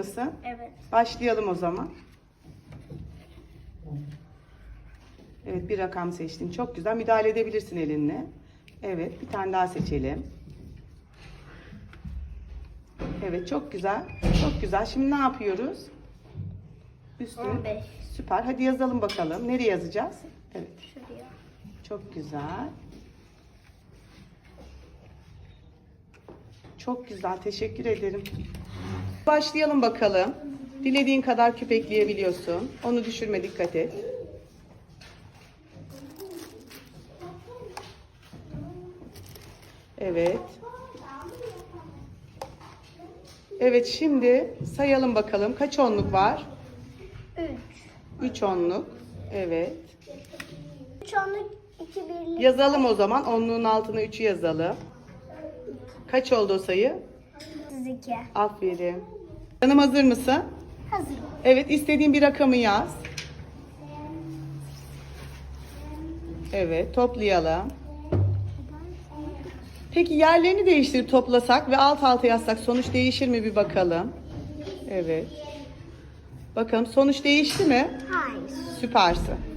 mısın? Evet. Başlayalım o zaman. Evet bir rakam seçtin. Çok güzel. Müdahale edebilirsin elinle. Evet bir tane daha seçelim. Evet çok güzel. Çok güzel. Şimdi ne yapıyoruz? Üstü. 15. Süper. Hadi yazalım bakalım. Nereye yazacağız? Evet. Şuraya. Çok güzel. Çok güzel. Teşekkür ederim. Başlayalım bakalım. Dilediğin kadar küp ekleyebiliyorsun. Onu düşürme dikkat et. Evet. Evet şimdi sayalım bakalım. Kaç onluk var? 3. 3 onluk. Evet. 3 onluk 2 birlik. Yazalım o zaman. Onluğun altına 3'ü yazalım. Kaç oldu o sayı? 32. Aferin. Canım hazır mısın? Hazır. Evet istediğin bir rakamı yaz. Evet toplayalım. Peki yerlerini değiştirip toplasak ve alt alta yazsak sonuç değişir mi bir bakalım. Evet. Bakalım sonuç değişti mi? Hayır. Süpersin.